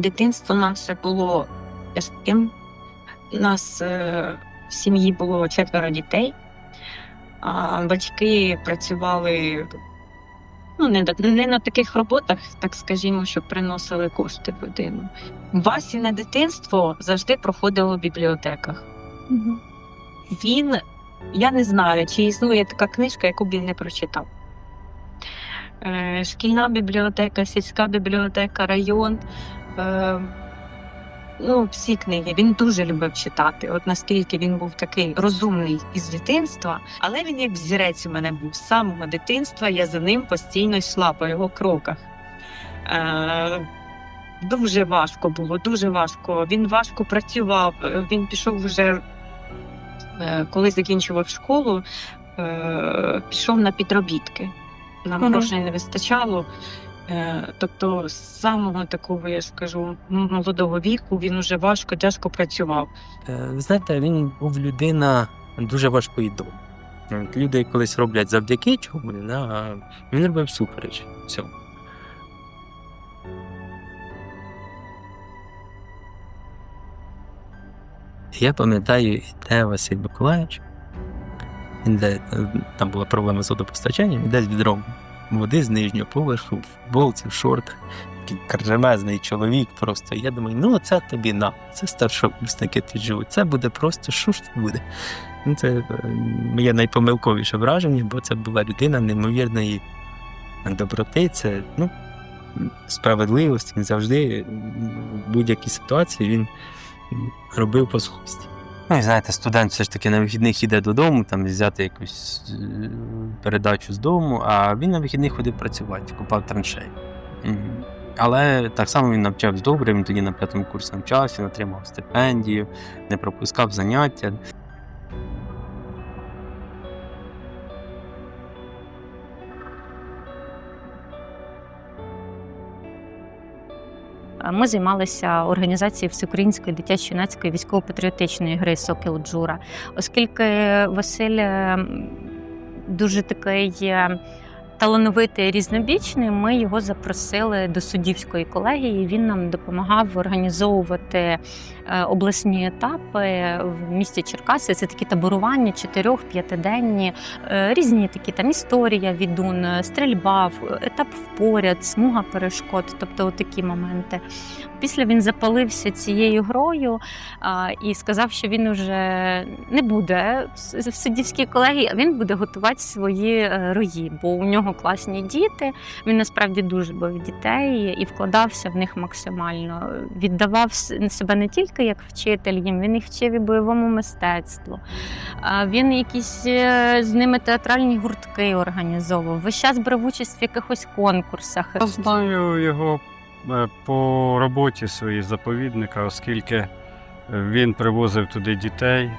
Дитинство наше було тяжким. У нас е, в сім'ї було четверо дітей, а батьки працювали ну, не, не на таких роботах, так скажімо, що приносили кошти в родину. Васіне дитинство завжди проходило в бібліотеках. Він, я не знаю, чи існує така книжка, яку б він не прочитав. Е, Шкільна бібліотека, сільська бібліотека, район. Е, ну, всі книги. Він дуже любив читати. От наскільки він був такий розумний із дитинства, але він як взірець у мене був з самого дитинства. Я за ним постійно йшла по його кроках. Е, дуже важко було, дуже важко. Він важко працював. Е, Він пішов вже, коли закінчував школу, пішов на підробітки. Нам грошей не вистачало. Е, Тобто, з самого такого, я ж кажу, молодого віку він уже важко, тяжко працював. Е, Ви знаєте, він був людина дуже важкої долі. Люди колись роблять завдяки чому, а він робив всупереч цьому. Я пам'ятаю, йде Василь Миколаївич. Де, там була проблема з водопостачанням, іде з відром води з нижнього поверху, в футболці, в шортах. Такий кремезний чоловік просто. Я думаю, ну це тобі на, це старшокурсники тут живуть. Це буде просто що ж це буде. Ну, це е, моє найпомилковіше враження, бо це була людина неймовірної доброти. Це ну, справедливість. Він завжди в будь-якій ситуації він робив по совісті. Ну, і знаєте, студент все ж таки на вихідних іде додому, там взяти якусь е, передачу з дому, а він на вихідних ходив працювати, купав траншеї. Але так само він навчався добре, він тоді на п'ятому курсі навчався, він отримав стипендію, не пропускав заняття. Ми займалися організацією всеукраїнської дитячо-юнацької військово-патріотичної гри Сокіл Джура, оскільки Василь дуже такий е, талановитий різнобічний, ми його запросили до суддівської колегії. Він нам допомагав організовувати е, обласні етапи в місті Черкаси. Це такі таборування, чотирьох-п'ятиденні, е, різні такі там історія відун, стрільба, в- етап впоряд, смуга перешкод, тобто такі моменти. Після він запалився цією грою а, і сказав, що він уже не буде в суддівській колегії, а він буде готувати свої е, рої, бо у нього класні діти. Він насправді дуже любив дітей і вкладався в них максимально. Віддавав себе не тільки як вчитель їм, він їх вчив і бойовому мистецтву. А Він якісь е, з ними театральні гуртки організовував. Весь час брав участь в якихось конкурсах. Я знаю його по роботі своїй заповідника, оскільки е, він привозив туди дітей,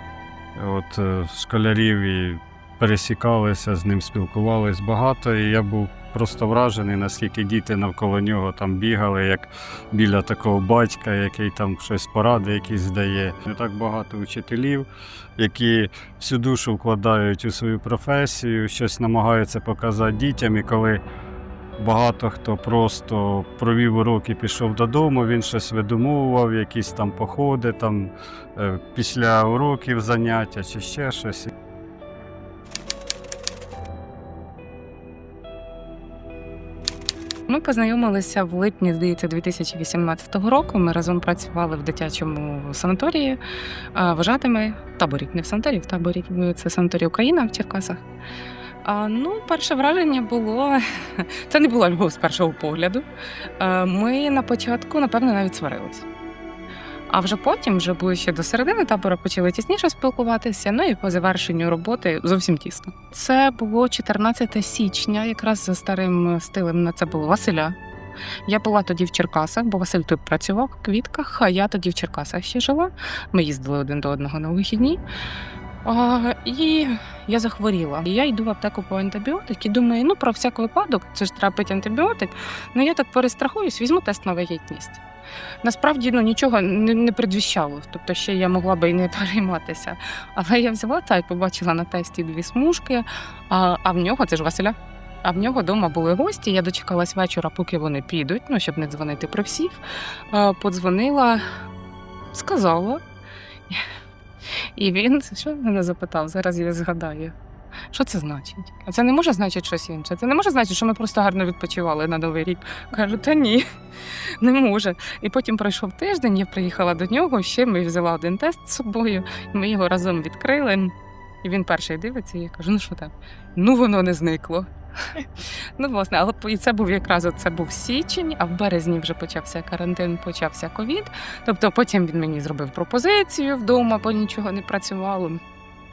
от е, школярів і пересікалися з ним, спілкувались багато. І я був просто вражений, наскільки діти навколо нього там бігали, як біля такого батька, який там щось поради якісь дає. Не так багато учителів, які всю душу вкладають у свою професію, щось намагаються показати дітям, і коли Багато хто просто провів уроки, пішов додому, він щось видумував, якісь там походи, там е, після уроків заняття чи ще щось. Ми познайомилися в липні, здається, 2018 року. Ми разом працювали в дитячому санаторії а, вважатими таборі. Не в санаторії, в таборі. Це санаторій Україна в Черкасах. А, ну, перше враження було це не була любов з першого погляду. Ми на початку, напевно, навіть сварилися. А вже потім, вже ближче до середини табора, почали тісніше спілкуватися. Ну і по завершенню роботи зовсім тісно. Це було 14 січня, якраз за старим стилем на це було Василя. Я була тоді в Черкасах, бо Василь тут працював в квітках, а я тоді в Черкасах ще жила. Ми їздили один до одного на вихідні. А, і я захворіла. Я йду в аптеку по антибіотик і думаю, ну про всяк випадок, це ж треба пити антибіотик. Ну я так перестрахуюсь, візьму тест на вагітність. Насправді ну, нічого не, не предвіщало, тобто ще я могла би і не перейматися. Але я взяла та й побачила на тесті дві смужки, а, а в нього це ж Василя. А в нього вдома були гості. Я дочекалась вечора, поки вони підуть, ну щоб не дзвонити про всіх. Подзвонила, сказала. І він що мене запитав? Зараз я згадаю. Що це значить? А це не може значити щось інше. Це не може значити, що ми просто гарно відпочивали на новий рік. Кажу, та ні, не може. І потім пройшов тиждень, я приїхала до нього, ще ми взяла один тест з собою, ми його разом відкрили. І він перший дивиться, і я кажу: ну що там? Ну воно не зникло. Ну, власне, але і це був якраз це був січень, а в березні вже почався карантин, почався ковід. Тобто потім він мені зробив пропозицію вдома, бо нічого не працювало.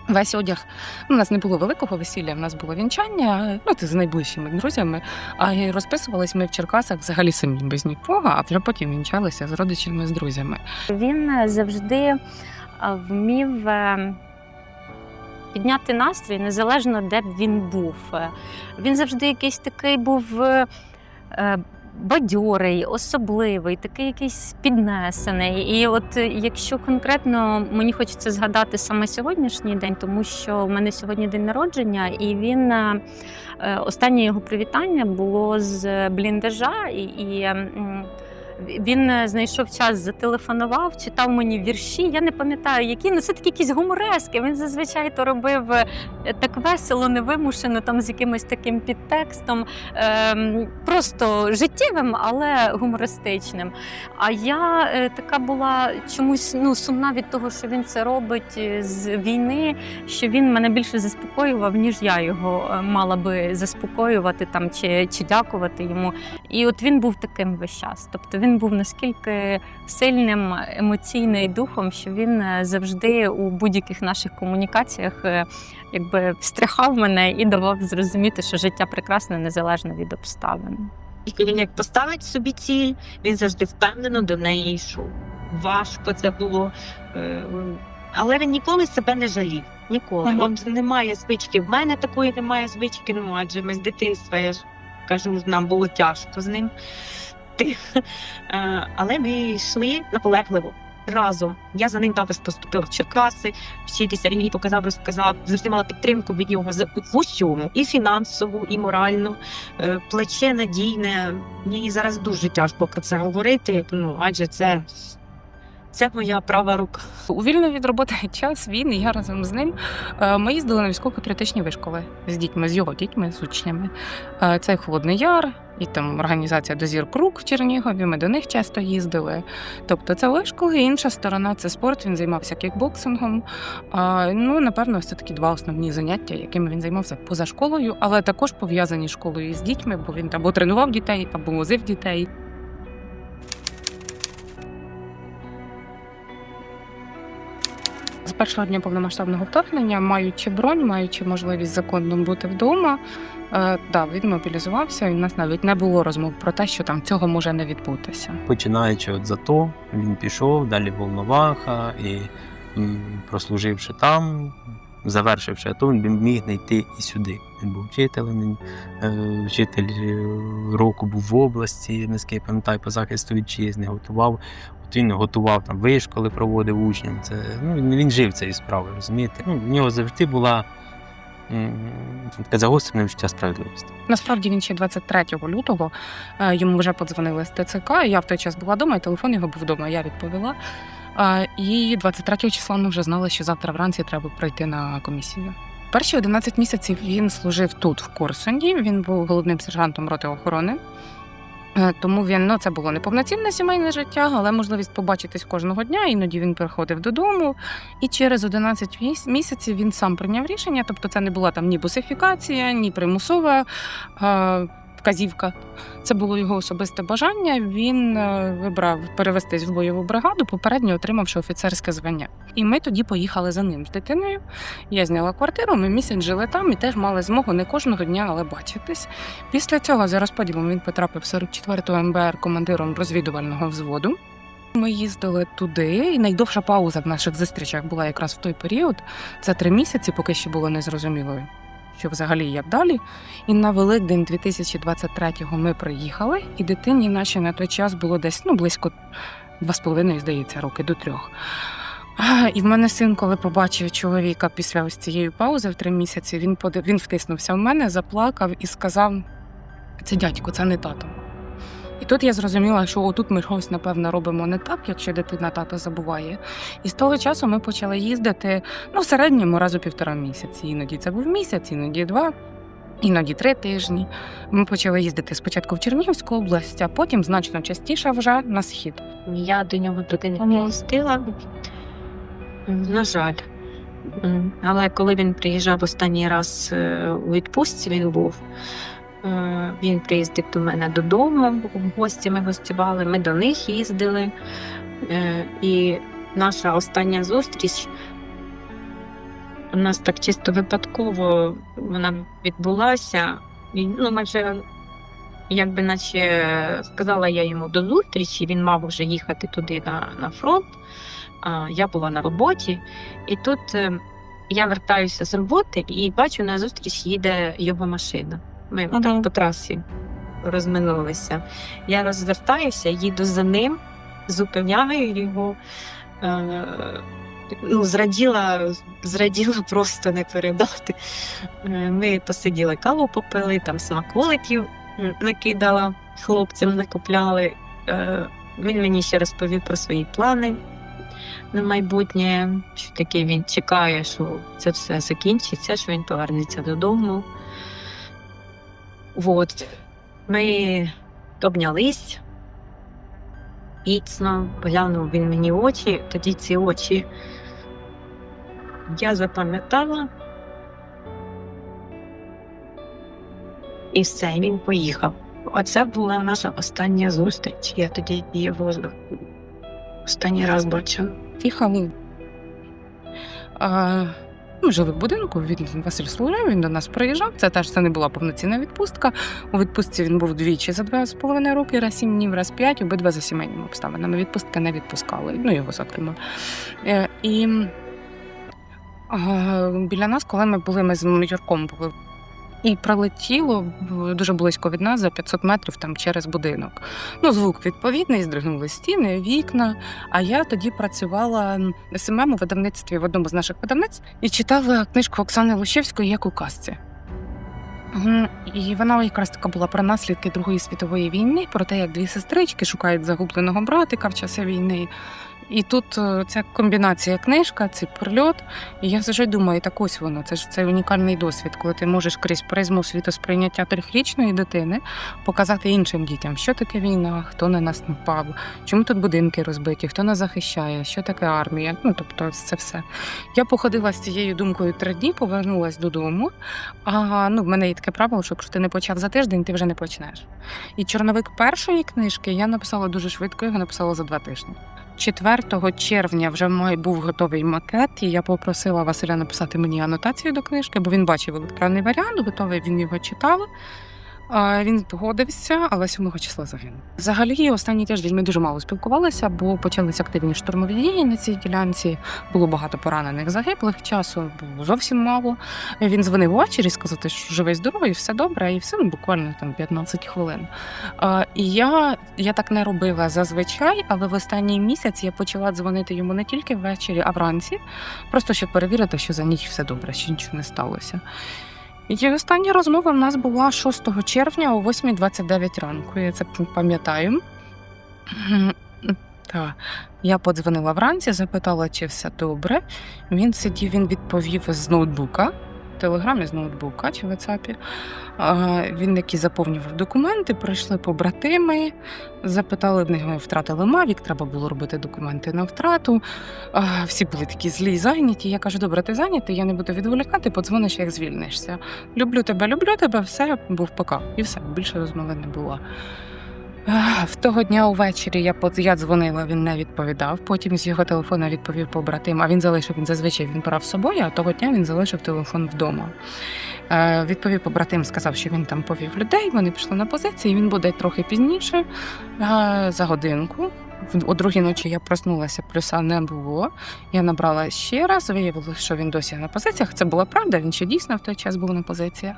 Весь одяг у нас не було великого весілля, в нас було вінчання, ну це з найближчими друзями. А розписувались ми в Черкасах взагалі самі без нікого, а вже потім вінчалися з родичами, з друзями. Він е, завжди вмів е, підняти настрій незалежно, де б він був. Е, Він завжди якийсь такий був. е, е, Бадьорий, особливий, такий якийсь піднесений. І от якщо конкретно мені хочеться згадати саме сьогоднішній день, тому що в мене сьогодні день народження, і він останнє його привітання було з бліндажа, і, і він е, знайшов час, зателефонував, читав мені вірші. Я не пам'ятаю, які ну це такі якісь гуморески. Він зазвичай то робив е, так весело, невимушено, там з якимось таким підтекстом, ем, просто життєвим, але гумористичним. А я е, така була чомусь ну, сумна від того, що він це робить з війни, що він мене більше заспокоював, ніж я його мала би заспокоювати там чи, чи дякувати йому. І от він був таким весь час. Тобто він був наскільки сильним емоційно і духом, що він е, завжди у будь-яких наших комунікаціях е, якби встряхав мене і давав зрозуміти, що життя прекрасне незалежно від обставин. І він як поставить собі ціль, він завжди впевнено до неї йшов. Важко це було. е, Але він ніколи себе не жалів. Ніколи. От немає звички. В мене такої немає звички, ну адже ми з дитинства, я ж кажу, нам було тяжко з ним. Ти- Е, Але ми йшли наполегливо. Разом я за ним також поступила в Черкаси вчитися. Він мені показав, розказав. Завжди мала підтримку від нього в усьому, і фінансову, і моральну. Е, плече надійне. Мені зараз дуже тяжко про це говорити, ну адже це, це моя права рука. У вільний від роботи час він і я разом з ним е, ми їздили на військово-патріотичні вишколи з дітьми, з його дітьми, з учнями. Е, Це Холодний Яр, і там організація Дозір Круг в Чернігові. Ми до них часто їздили. Тобто це вишколи, інша сторона це спорт. Він займався кікбоксингом. Ну, напевно, це такі два основні заняття, якими він займався поза школою, але також пов'язані з школою з дітьми, бо він або тренував дітей, або возив дітей. Першого дня повномасштабного вторгнення, маючи бронь, маючи можливість законно бути вдома, е, да, він мобілізувався, і в нас навіть не було розмов про те, що там цього може не відбутися. Починаючи от зато, він пішов, далі Волноваха і м, прослуживши там, завершивши АТО, він міг не йти і сюди. Він був вчителем, він, е, вчитель е, року був в області, наскільки я пам'ятаю, по захисту вітчизни, готував. Він готував там вишколи, проводив учням. Це, ну, він, жив цією справою, розумієте? Ну, в нього завжди була таке загострене відчуття справедливості. Насправді він ще 23 лютого е, йому вже подзвонили з ТЦК. Я в той час була вдома, і телефон його був вдома. Я відповіла. Е, І 23 числа ми вже знали, що завтра вранці треба прийти на комісію. Перші 11 місяців він служив тут, в Корсуні. Він був головним сержантом роти охорони. Е, Тому він ну це було неповноцінне сімейне життя, але можливість побачитись кожного дня. Іноді він приходив додому. І через 11 міс- місяців він сам прийняв рішення. Тобто, це не була там ні бусифікація, ні примусова е, вказівка. Це було його особисте бажання. Він е, вибрав перевестись в бойову бригаду, попередньо отримавши офіцерське звання. І ми тоді поїхали за ним з дитиною. Я зняла квартиру, ми місяць жили там і теж мали змогу не кожного дня, але бачитись. Після цього за розподілом він потрапив в 44-ту МБР командиром розвідувального взводу. Ми їздили туди, і найдовша пауза в наших зустрічах була якраз в той період. Це три місяці, поки ще було незрозуміло, що взагалі як далі. І на Великдень 2023-го ми приїхали, і дитині нашій на той час було десь ну, близько два з половиною, здається, роки до трьох. І в мене син, коли побачив чоловіка після ось цієї паузи в три місяці, він подив, він втиснувся в мене, заплакав і сказав: це дядько, це не тато. І тут я зрозуміла, що отут ми щось, напевно, робимо не так, якщо дитина тата забуває. І з того часу ми почали їздити ну, в середньому разу півтора місяці. Іноді це був місяць, іноді два, іноді три тижні. Ми почали їздити спочатку в Чернігівську область, а потім значно частіше вже на схід. Я до нього туди не пустила. На жаль. Але коли він приїжджав останній раз е, у відпустці, він був. Е, Він приїздив до мене додому, в гості ми гостювали, ми до них їздили. Е, І наша остання зустріч у нас так чисто випадково вона відбулася. І, Ну, ми вже якби наче сказала я йому до зустрічі, він мав вже їхати туди на, на фронт. А, я була на роботі, і тут е, я вертаюся з роботи і бачу, на зустріч їде його машина. Ми Ага. так по трасі розминулися. Я розвертаюся, їду за ним, зупиняю його. Е, ну, зраділа, зраділа просто не передати. Е, Ми посиділи каву попили, там смаколиків накидала, хлопцям накупляли. Е, Він мені ще розповів про свої плани на майбутнє, що таке він чекає, що це все закінчиться, що він повернеться додому. От. Ми обнялись. Міцно поглянув він мені в очі, тоді ці очі я запам'ятала. І все, він поїхав. Оце була наша остання зустріч. Я тоді його останній раз бачила. Їхали. А, ми жили в будинку, він Василь служив, він до нас приїжджав. Це теж це не була повноцінна відпустка. У відпустці він був двічі за два з половиною роки, раз сім днів, раз п'ять, обидва за сімейними обставинами. Відпустки не відпускали, ну його зокрема. Е, і біля нас, коли ми були, ми з Юрком були. І пролетіло дуже близько від нас за 500 метрів там через будинок. Ну, звук відповідний, здригнули стіни, вікна. А я тоді працювала СММ у видавництві в одному з наших видавництв і читала книжку Оксани Лущевської як у казці. І вона якраз така була про наслідки Другої світової війни, про те, як дві сестрички шукають загубленого братика в часи війни. І тут е, ця комбінація книжка, цей прильот. І я завжди думаю, так ось воно. Це ж цей унікальний досвід, коли ти можеш крізь призму світосприйняття трьохрічної дитини показати іншим дітям, що таке війна, хто на нас напав, чому тут будинки розбиті, хто нас захищає, що таке армія. Ну тобто, це все. Я походила з цією думкою три дні, повернулася додому. А ну, в мене є таке правило, що якщо ти не почав за тиждень, ти вже не почнеш. І чорновик першої книжки я написала дуже швидко, його написала за два тижні. 4 червня вже має був готовий макет, і я попросила Василя написати мені анотацію до книжки, бо він бачив електронний варіант, готовий, він його читав. Він згодився, але 7 числа загинув. Взагалі, останній тиждень ми дуже мало спілкувалися, бо почалися активні штурмові дії на цій ділянці. Було багато поранених загиблих. Часу було зовсім мало. Він дзвонив ввечері сказати, що живий здоровий, все добре, і все ну, буквально там 15 хвилин. І я, я так не робила зазвичай, але в останній місяць я почала дзвонити йому не тільки ввечері, а вранці, просто щоб перевірити, що за ніч все добре, що нічого не сталося. І остання розмова в нас була 6 червня о 8.29 ранку. Я це пам'ятаю. Та Я подзвонила вранці, запитала, чи все добре. Він сидів, він відповів з ноутбука, телеграмі з ноутбука чи в. Він який заповнював документи, прийшли побратими, запитали в них, ми втратили Мавік, треба було робити документи на втрату. Всі були такі злі й зайняті. Я кажу, добре, ти зайнятий, я не буду відволікати, подзвониш, як звільнишся. Люблю тебе, люблю тебе, все, був пока. І все, більше розмови не було. В того дня увечері я я дзвонила, він не відповідав. Потім з його телефона відповів побратим, а він залишив, він зазвичай він брав з собою, а того дня він залишив телефон вдома. Е, відповів побратим, сказав, що він там повів людей, вони пішли на позиції, він буде трохи пізніше, е, за годинку. О другій ночі я проснулася, плюса не було. Я набрала ще раз, виявилося, що він досі на позиціях. Це була правда, він ще дійсно в той час був на позиціях.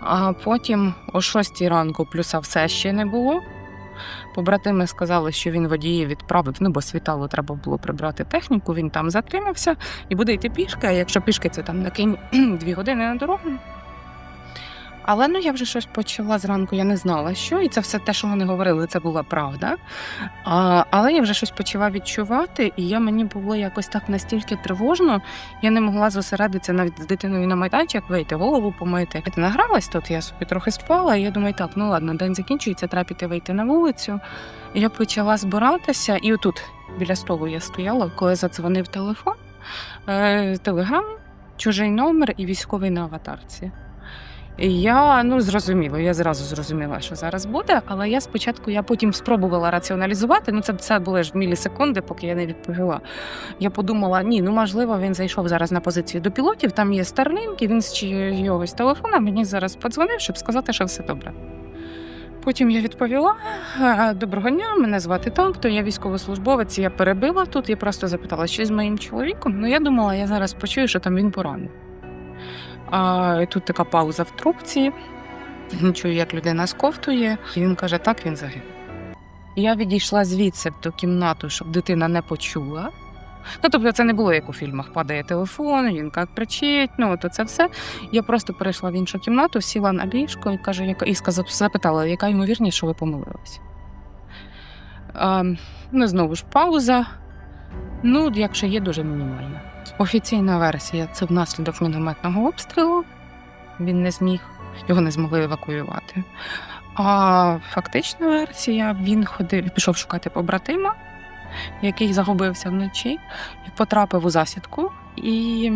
А потім о 6 ранку плюса все ще не було. Побратими сказали, що він водії відправив, ну бо світало треба було прибрати техніку. Він там затримався і буде йти пішки. А якщо пішки, це там на кінь дві години на дорогу. Але ну я вже щось почала зранку, я не знала, що, і це все те, що вони говорили, це була правда. А, але я вже щось почала відчувати, і я мені було якось так настільки тривожно, я не могла зосередитися навіть з дитиною на майданчик, вийти, голову помити. Я награлась тут, я собі трохи спала, і я думаю, так, ну ладно, день закінчується, треба піти вийти на вулицю. І я почала збиратися, і отут біля столу я стояла, коли задзвонив телефон, е, телеграм, чужий номер і військовий на аватарці. Я ну зрозуміло, я зразу зрозуміла, що зараз буде. Але я спочатку я потім спробувала раціоналізувати. Ну це це були ж мілісекунди, поки я не відповіла. Я подумала, ні, ну можливо, він зайшов зараз на позицію до пілотів. Там є Starlink, він з чийогось телефона мені зараз подзвонив, щоб сказати, що все добре. Потім я відповіла: «Е, доброго дня, мене звати так, то я військовослужбовець, я перебила тут. Я просто запитала, що з моїм чоловіком. Ну я думала, я зараз почую, що там він поранений. А тут така пауза в трубці. Він Чую, як людина сковтує, і він каже, так він загинув. Я відійшла звідси ту кімнату, щоб дитина не почула. Ну, тобто, це не було як у фільмах: падає телефон, він як кричить, ну то це все. Я просто перейшла в іншу кімнату, сіла на ліжко і каже, і сказав, запитала, яка ймовірність, що ви помилилися. Ну, знову ж пауза. Ну, якщо є, дуже мінімальна. Офіційна версія це внаслідок мінометного обстрілу. Він не зміг, його не змогли евакуювати. А фактична версія він ходив, пішов шукати побратима, який загубився вночі, і потрапив у засідку. І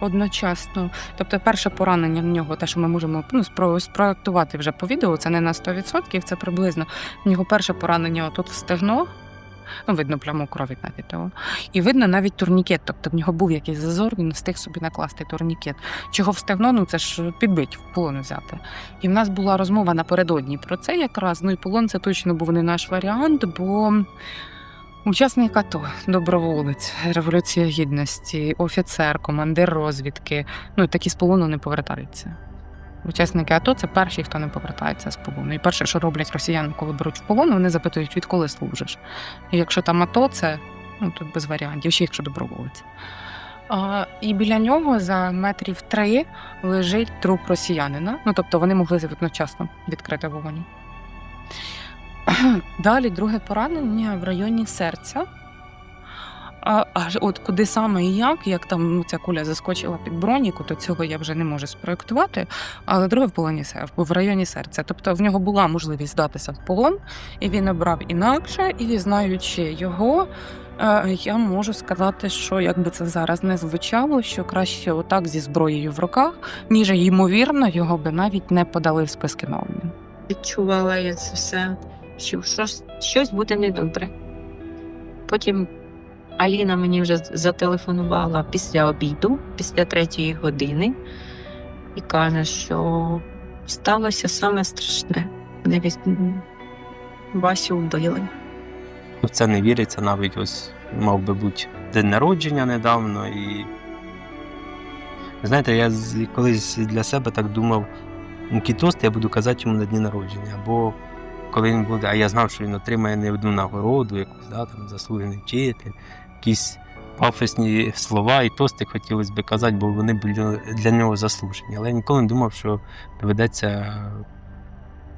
одночасно, тобто перше поранення в нього, те, що ми можемо ну, спроектувати вже по відео, це не на 100%, це приблизно. В нього перше поранення отут в стегно. Ну, видно пляму крові навіть того. І видно навіть турнікет. Тобто в нього був якийсь зазор, він встиг собі накласти турнікет. Чого в стегно, ну це ж підбить, в полон взяти. І в нас була розмова напередодні про це якраз. Ну і полон це точно був не наш варіант, бо учасник АТО, доброволець, Революція Гідності, офіцер, командир розвідки. Ну такі з полону не повертаються. Учасники АТО це перші, хто не повертається з полону. І перше, що роблять росіяни, коли беруть в полон, вони запитують, відколи служиш. І якщо там АТО, це ну тут без варіантів, ще якщо доброволець. І біля нього за метрів три лежить труп росіянина. Ну тобто вони могли одночасно відкрити вогонь. Далі друге поранення в районі серця. А, аж от куди саме і як, як там ну, ця куля заскочила під броніку, то цього я вже не можу спроєктувати. Але друге в полоні в районі серця. Тобто в нього була можливість здатися в полон, і він обрав інакше, і знаючи його, е, я можу сказати, що якби це зараз не звучало, що краще отак зі зброєю в руках, ніж ймовірно, його би навіть не подали в списки на. Відчувала я це все, що щось, щось буде недобре. Потім Аліна мені вже зателефонувала після обіду, після третьої години, і каже, що сталося саме страшне. М, Васю вбили. В це не віриться, навіть ось мав би бути день народження недавно. І знаєте, я колись для себе так думав, який тост я буду казати йому на дні народження. Або коли він буде, а я знав, що він отримає не одну нагороду, якусь да, там, заслужений вчитель, якісь пафосні слова і тости хотілося б казати, бо вони були для нього заслужені. Але я ніколи не думав, що доведеться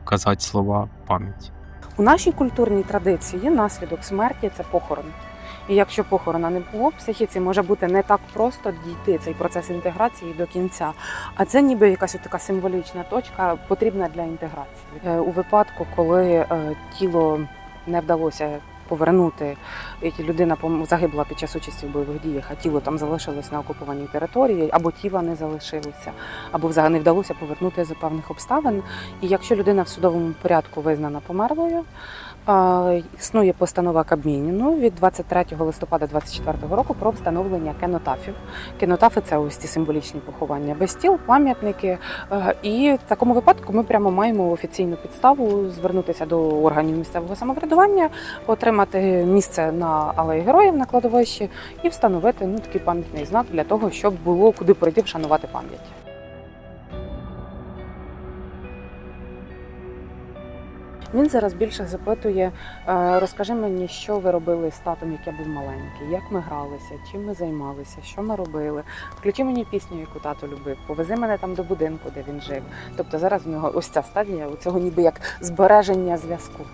казати слова пам'яті. У нашій культурній традиції наслідок смерті це похорон. І якщо похорона не було, в психіці може бути не так просто дійти цей процес інтеграції до кінця. А це ніби якась така символічна точка, потрібна для інтеграції. Е, У випадку, коли е, тіло не вдалося повернути, людина загибла під час участі в бойових діях, а тіло там залишилось на окупованій території, або тіла не залишилося, або взагалі не вдалося повернути за певних обставин. І якщо людина в судовому порядку визнана померлою, існує постанова Кабмініну від 23 листопада 2024 року про встановлення кенотафів. Кенотафи це ось ці символічні поховання без тіл, пам'ятники. Е, І в такому випадку ми прямо маємо офіційну підставу звернутися до органів місцевого самоврядування, отримати місце на алеї героїв на кладовищі і встановити ну такий пам'ятний знак для того, щоб було куди прийти вшанувати пам'ять. Він зараз більше запитує: е, розкажи мені, що ви робили з татом, як я був маленький, як ми гралися, чим ми займалися, що ми робили. Включи мені пісню, яку тато любив, повези мене там до будинку, де він жив. Тобто зараз в нього ось ця стадія, у цього ніби як збереження зв'язку.